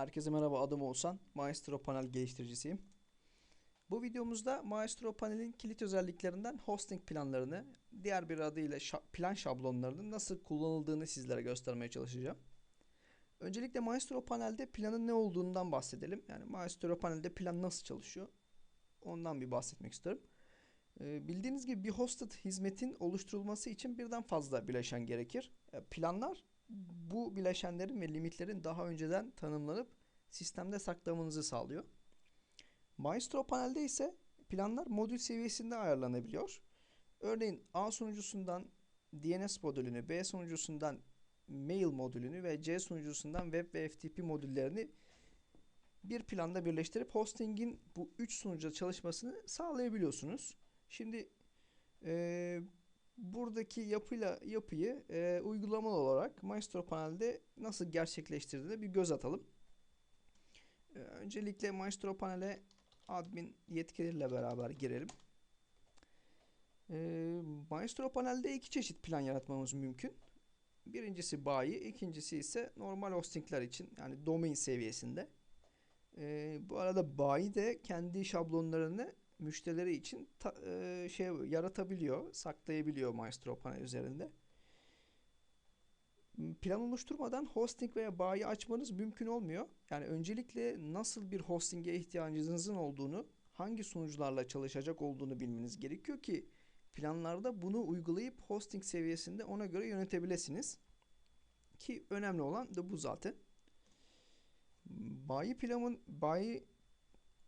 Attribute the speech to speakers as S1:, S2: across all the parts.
S1: Herkese merhaba adım Oğuzhan. Maestro panel geliştiricisiyim. Bu videomuzda Maestro panelin kilit özelliklerinden hosting planlarını, diğer bir adıyla plan şablonlarının nasıl kullanıldığını sizlere göstermeye çalışacağım. Öncelikle Maestro panelde planın ne olduğundan bahsedelim. Yani Maestro panelde plan nasıl çalışıyor? Ondan bir bahsetmek istiyorum. Ee, Bildiğiniz gibi bir hosted hizmetin oluşturulması için birden fazla bileşen gerekir. E, Planlar bu bileşenlerin ve limitlerin daha önceden tanımlanıp sistemde saklamanızı sağlıyor. Maestro panelde ise planlar modül seviyesinde ayarlanabiliyor. Örneğin A sunucusundan DNS modülünü, B sunucusundan mail modülünü ve C sunucusundan web ve FTP modüllerini bir planda birleştirip hostingin bu üç sunucuda çalışmasını sağlayabiliyorsunuz. Şimdi eee, buradaki yapıyla yapıyı eee, uygulamalı olarak Maestro panelde nasıl gerçekleştirdiğine bir göz atalım. Eee, öncelikle Maestro panele admin yetkileriyle beraber girelim. Eee, Maestro panelde iki çeşit plan yaratmamız mümkün. Birincisi bayi, ikincisi ise normal hostingler için yani domain seviyesinde. Eee, bu arada bayi de kendi şablonlarını müşterileri için eee, şey yaratabiliyor, saklayabiliyor Maestro panel üzerinde. Plan oluşturmadan hosting veya bayi açmanız mümkün olmuyor. Yani öncelikle nasıl bir hostinge ihtiyacınızın olduğunu, hangi sunucularla çalışacak olduğunu bilmeniz gerekiyor ki planlarda bunu uygulayıp hosting seviyesinde ona göre yönetebilirsiniz. Ki önemli olan da bu zaten. Bayi planın bayi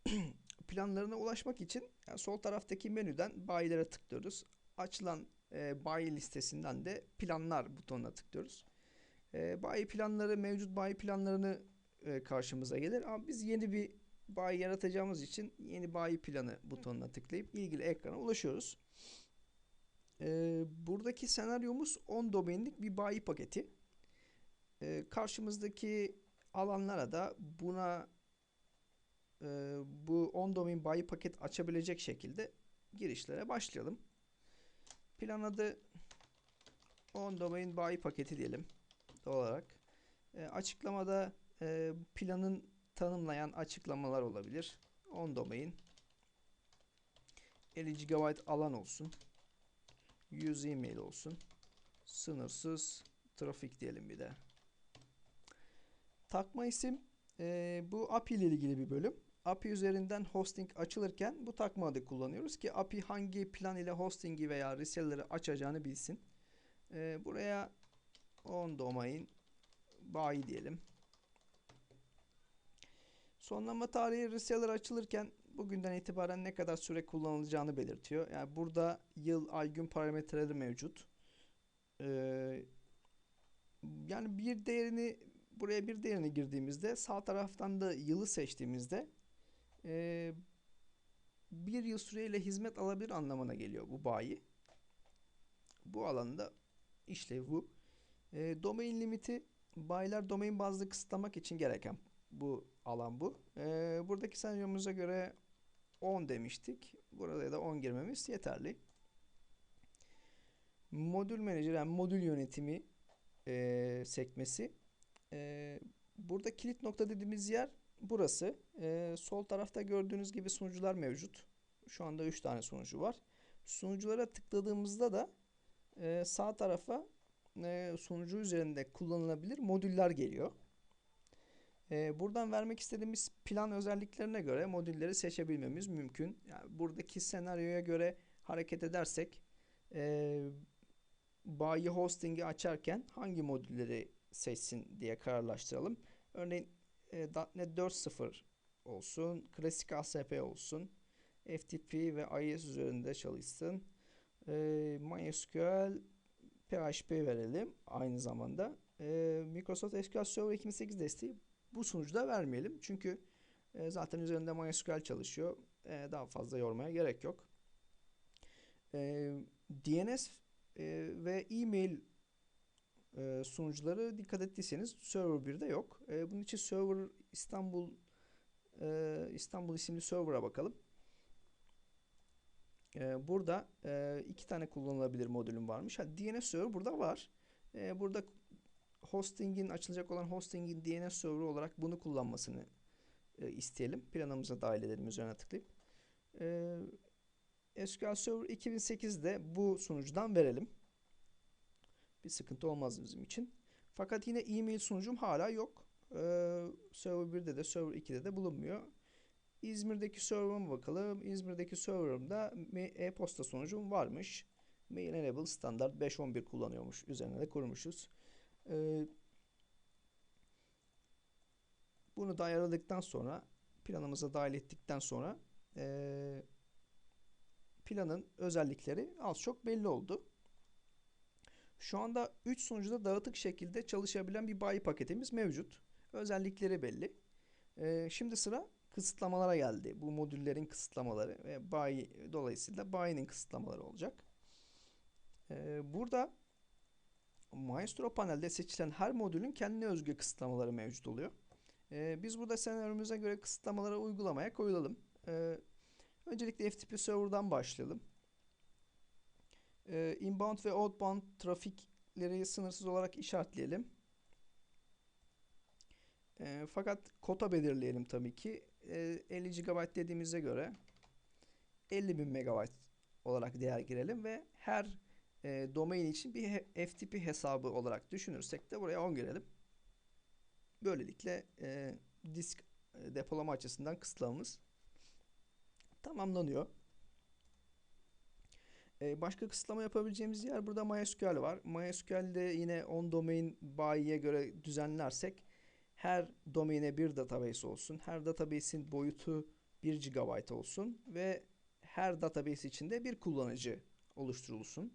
S1: planlarına ulaşmak için yani sol taraftaki menüden bayilere tıklıyoruz. Açılan e, bayi listesinden de planlar butonuna tıklıyoruz. E, bayi planları mevcut bayi planlarını e, karşımıza gelir ama biz yeni bir bayi yaratacağımız için yeni bayi planı butonuna tıklayıp ilgili ekrana ulaşıyoruz. E, buradaki senaryomuz 10 domainlik bir bayi paketi. E, karşımızdaki alanlara da buna e, bu 10 domain bayi paket açabilecek şekilde girişlere başlayalım. Plan adı 10 domain bayi paketi diyelim doğal olarak. E, açıklamada e, planın tanımlayan açıklamalar olabilir. 10 domain 50 GB alan olsun. 100 email olsun. Sınırsız trafik diyelim bir de. Takma isim e, bu API ile ilgili bir bölüm. API üzerinden hosting açılırken bu takma adı kullanıyoruz ki API hangi plan ile hostingi veya reseller'ı açacağını bilsin. E, buraya on domain bayi diyelim. Sonlama tarihi reseller açılırken bugünden itibaren ne kadar süre kullanılacağını belirtiyor. Yani burada yıl, ay, gün parametreleri mevcut. Ee, yani bir değerini buraya bir değerini girdiğimizde sağ taraftan da yılı seçtiğimizde e, bir yıl süreyle hizmet alabilir anlamına geliyor bu bayi. Bu alanda işlev bu. E, domain limiti bayiler domain bazlı kısıtlamak için gereken bu alan bu. E, buradaki senaryomuza göre 10 demiştik. Burada da 10 girmemiz yeterli. Modül menajer yani modül yönetimi e, sekmesi. E, burada kilit nokta dediğimiz yer burası. E, sol tarafta gördüğünüz gibi sunucular mevcut. Şu anda 3 tane sunucu var. Sunuculara tıkladığımızda da e, sağ tarafa e, sunucu üzerinde kullanılabilir modüller geliyor. E, buradan vermek istediğimiz plan özelliklerine göre modülleri seçebilmemiz mümkün. Yani buradaki senaryoya göre hareket edersek e, bayi hosting'i açarken hangi modülleri seçsin diye kararlaştıralım. Örneğin e, .NET 4.0 olsun, klasik ASP olsun, FTP ve IIS üzerinde çalışsın. E, MySQL, PHP verelim aynı zamanda. E, Microsoft SQL Server 2008 desteği bu sunucuda vermeyelim. Çünkü e, zaten üzerinde MySQL çalışıyor. E, daha fazla yormaya gerek yok. E, DNS e, ve e-mail e, sunucuları dikkat ettiyseniz Server 1'de yok. E, bunun için Server İstanbul e, İstanbul isimli server'a bakalım. E, burada e, iki tane kullanılabilir modülüm varmış. Ha, DNS Server burada var. E, burada hostingin açılacak olan hostingin DNS server olarak bunu kullanmasını e, isteyelim. Planımıza dahil edelim üzerine tıklayıp. E, SQL Server 2008'de bu sunucudan verelim. Bir sıkıntı olmaz bizim için. Fakat yine e-mail sunucum hala yok. E, server 1'de de Server 2'de de bulunmuyor. İzmir'deki server'ıma bakalım. İzmir'deki server'ımda e-posta sunucum varmış. Mail Enable standart 5.11 kullanıyormuş. Üzerine de kurmuşuz. Ee, bunu da ayarladıktan sonra planımıza dahil ettikten sonra e, planın özellikleri az çok belli oldu. Şu anda 3 sunucuda dağıtık şekilde çalışabilen bir bayi paketimiz mevcut. Özellikleri belli. E, şimdi sıra kısıtlamalara geldi. Bu modüllerin kısıtlamaları ve bayi dolayısıyla bayinin kısıtlamaları olacak. E, burada Maestro panelde seçilen her modülün kendine özgü kısıtlamaları mevcut oluyor. Ee, biz burada senaryomuza göre kısıtlamaları uygulamaya koyulalım. Ee, öncelikle FTP server'dan başlayalım. Ee, inbound ve outbound trafikleri sınırsız olarak işaretleyelim. Ee, fakat kota belirleyelim tabii ki. Ee, 50 GB dediğimize göre 50.000 MB olarak değer girelim ve her e, domain için bir FTP hesabı olarak düşünürsek de buraya 10 girelim. Böylelikle e, disk e, depolama açısından kısıtlamamız tamamlanıyor. E, başka kısıtlama yapabileceğimiz yer burada MySQL var. MySQL'de yine on domain bayiye göre düzenlersek her domaine bir database olsun. Her database'in boyutu 1 GB olsun ve her database içinde bir kullanıcı oluşturulsun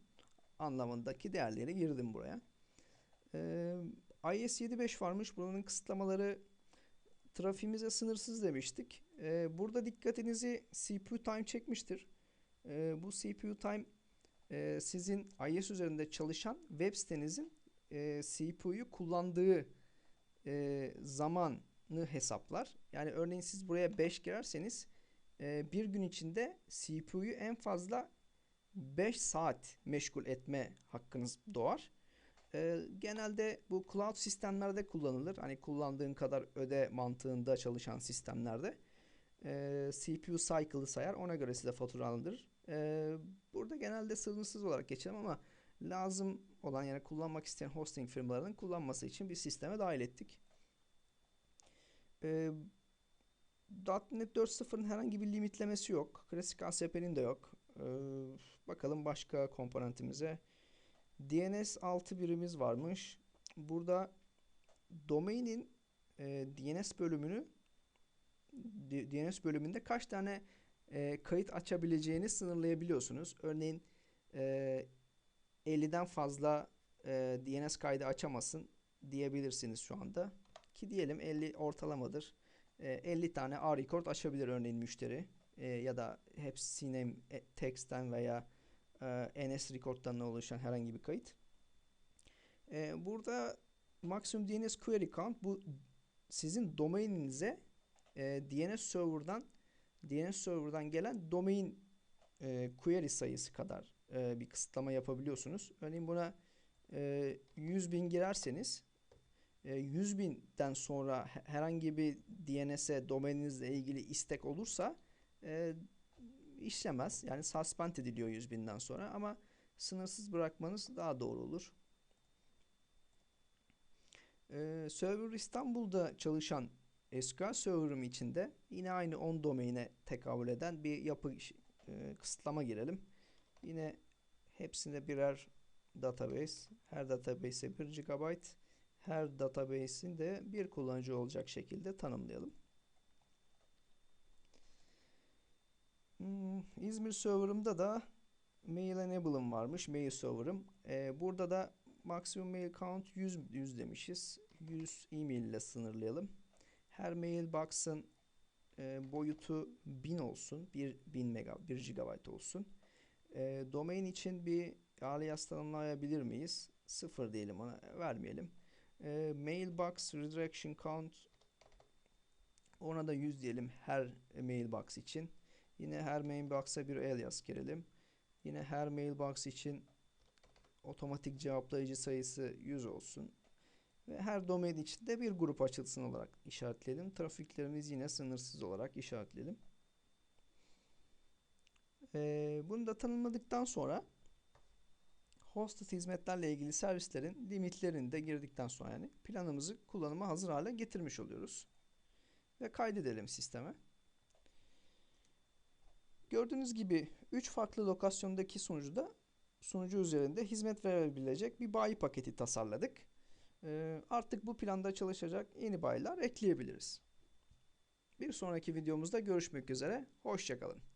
S1: anlamındaki değerleri girdim buraya. Ee, iOS 7.5 varmış. Bunun kısıtlamaları trafiğimize sınırsız demiştik. Ee, burada dikkatinizi CPU time çekmiştir. Ee, bu CPU time e, sizin iOS üzerinde çalışan web sitenizin e, CPU'yu kullandığı e, zamanı hesaplar. Yani örneğin siz buraya 5 girerseniz e, bir gün içinde CPU'yu en fazla 5 saat meşgul etme hakkınız doğar. Ee, genelde bu cloud sistemlerde kullanılır. Hani kullandığın kadar öde mantığında çalışan sistemlerde. Ee, CPU cycle'ı sayar. Ona göre size faturalandırır. Ee, burada genelde sınırsız olarak geçelim ama lazım olan yani kullanmak isteyen hosting firmalarının kullanması için bir sisteme dahil ettik. Ee, .NET 4.0'ın herhangi bir limitlemesi yok. Klasik ASP'nin de yok. Ee, bakalım başka komponentimize. DNS 6 birimiz varmış. Burada domainin e, DNS bölümünü DNS bölümünde kaç tane e, kayıt açabileceğini sınırlayabiliyorsunuz. Örneğin e, 50'den fazla e, DNS kaydı açamasın diyebilirsiniz şu anda. Ki diyelim 50 ortalamadır. E, 50 tane A-record açabilir örneğin müşteri e, ya da hepsine e, text'ten veya e, NS record'dan oluşan herhangi bir kayıt. E, burada maksimum DNS query count bu sizin domaininize e, DNS server'dan DNS server'dan gelen domain e, query sayısı kadar e, bir kısıtlama yapabiliyorsunuz. Örneğin buna e, 100 bin girerseniz e, 100 binden sonra herhangi bir DNS'e domaininizle ilgili istek olursa e, işlemez. Yani suspend ediliyor 100 binden sonra ama sınırsız bırakmanız daha doğru olur. Ee, server İstanbul'da çalışan SQL server'ım içinde yine aynı 10 domaine tekabül eden bir yapı e, kısıtlama girelim. Yine hepsinde birer database. Her database'e 1 GB. Her database'in de bir kullanıcı olacak şekilde tanımlayalım. Hmm, İzmir server'ımda da mail enable'ım varmış. Mail server'ım. Ee, burada da maksimum mail count 100, 100 demişiz. 100 e-mail ile sınırlayalım. Her mailbox'ın e, boyutu 1000 olsun. 1 1000 mega 1 GB olsun. E, domain için bir alias tanımlayabilir miyiz? 0 diyelim ona vermeyelim. E, mailbox redirection count ona da 100 diyelim her mailbox için. Yine her mailbox'a bir alias girelim. Yine her mailbox için otomatik cevaplayıcı sayısı 100 olsun. Ve her domain içinde bir grup açılsın olarak işaretleyelim. Trafiklerimiz yine sınırsız olarak işaretleyelim. Ee, bunu da tanımladıktan sonra hosted hizmetlerle ilgili servislerin limitlerini de girdikten sonra yani planımızı kullanıma hazır hale getirmiş oluyoruz. Ve kaydedelim sisteme. Gördüğünüz gibi 3 farklı lokasyondaki sunucuda sunucu üzerinde hizmet verebilecek bir bayi paketi tasarladık. Ee, artık bu planda çalışacak yeni bayiler ekleyebiliriz. Bir sonraki videomuzda görüşmek üzere. Hoşçakalın.